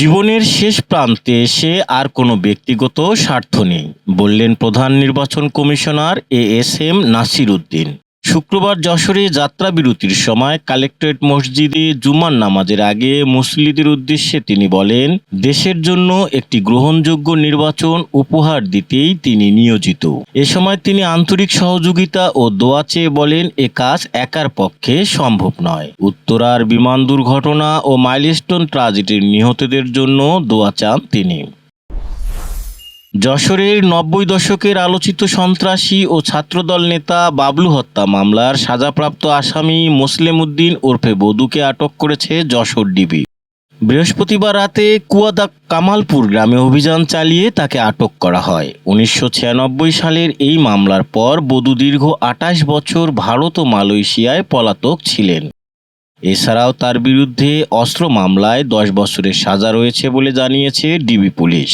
জীবনের শেষ প্রান্তে এসে আর কোনো ব্যক্তিগত স্বার্থ নেই, বললেন প্রধান নির্বাচন commissioner A S M Nasir Uddin শুক্রবার যশোরে যাত্রা বিরতির সময় কালেক্টরেট মসজিদে জুমার নামাজের আগে মুসলিদের উদ্দেশ্যে তিনি বলেন, দেশের জন্য একটি গ্রহণযোগ্য নির্বাচন উপহার দিতেই তিনি নিয়োজিত। এ সময় তিনি আন্তরিক সহযোগিতা ও দোয়া চেয়ে বলেন, এ কাজ একার পক্ষে সম্ভব নয়। উত্তরার বিমান দুর্ঘটনা ও মাইলস্টোন ট্রাজেডির নিহতদের জন্য দোয়া চান তিনি। যশোরের নব্বই দশকের আলোচিত সন্ত্রাসী ও ছাত্রদল নেতা বাবলু হত্যা মামলার সাজাপ্রাপ্ত আসামি মোসলেম উদ্দিন ওরফে বধুকে আটক করেছে যশোর ডিবি। বৃহস্পতিবার রাতে কুয়াদা কামালপুর গ্রামে অভিযান চালিয়ে তাকে আটক করা হয়। উনিশশো ছিয়ানব্বই সালের এই মামলার পর বধূ দীর্ঘ আটাশ বছর ভারত ও মালয়েশিয়ায় পলাতক ছিলেন। এছাড়াও তার বিরুদ্ধে অস্ত্র মামলায় দশ বছরের সাজা রয়েছে বলে জানিয়েছে ডিবি পুলিশ।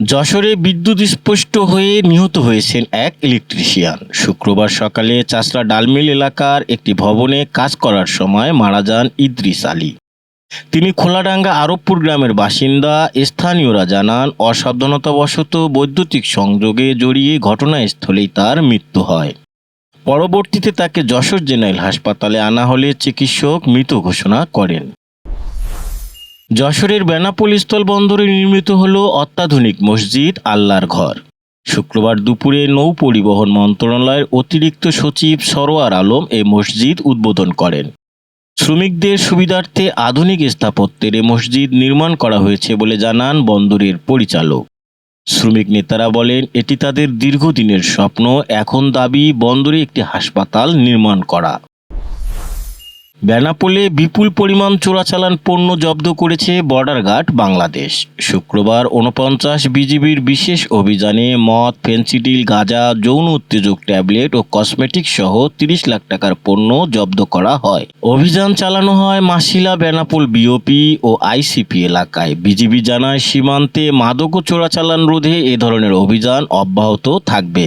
যশোরে বিদ্যুৎ স্পষ্ট হয়ে নিহত হয়েছেন এক ইলেকট্রিশিয়ান। শুক্রবার সকালে চাষরা ডালমিল এলাকার একটি ভবনে কাজ করার সময় মারা যান ইদ্রিস আলী। তিনি খোলাডাঙ্গা আরবপুর গ্রামের বাসিন্দা। স্থানীয়রা জানান, অসাবধানতাবশত বৈদ্যুতিক সংযোগে জড়িয়ে ঘটনাস্থলেই তার মৃত্যু হয়। পরবর্তীতে তাকে যশোর জেনারেল হাসপাতালে আনা হলে চিকিৎসক মৃত ঘোষণা করেন। যশোরের বেনাপোল স্থলবন্দরে নির্মিত হল অত্যাধুনিক মসজিদ আল্লাহর ঘর। শুক্রবার দুপুরে নৌ পরিবহন মন্ত্রণালয়ের অতিরিক্ত সচিব সরোয়ার আলম এ মসজিদ উদ্বোধন করেন। শ্রমিকদের সুবিধার্থে আধুনিক স্থাপত্যের এ মসজিদ নির্মাণ করা হয়েছে বলে জানান বন্দরের পরিচালক। শ্রমিক নেতারা বলেন, এটি তাদের দীর্ঘদিনের স্বপ্ন। এখন দাবি, বন্দরে একটি হাসপাতাল নির্মাণ করা। বেনাপোলে বিপুল পরিমাণ চোরাচালান পণ্য জব্দ করেছে বর্ডার গার্ড বাংলাদেশ। শুক্রবার উনপঞ্চাশ বিজিবির বিশেষ অভিযানে মদ, ফেন্সিডিল, গাঁজা, যৌন উত্তেজক ট্যাবলেট ও কসমেটিক সহ তিরিশ লাখ টাকার পণ্য জব্দ করা হয়। অভিযান চালানো হয় মাসিলা বেনাপোল বিওপি ও আইসিপি এলাকায়। বিজিবি জানায়, সীমান্তে মাদক ও চোরাচালান রোধে এ ধরনের অভিযান অব্যাহত থাকবে।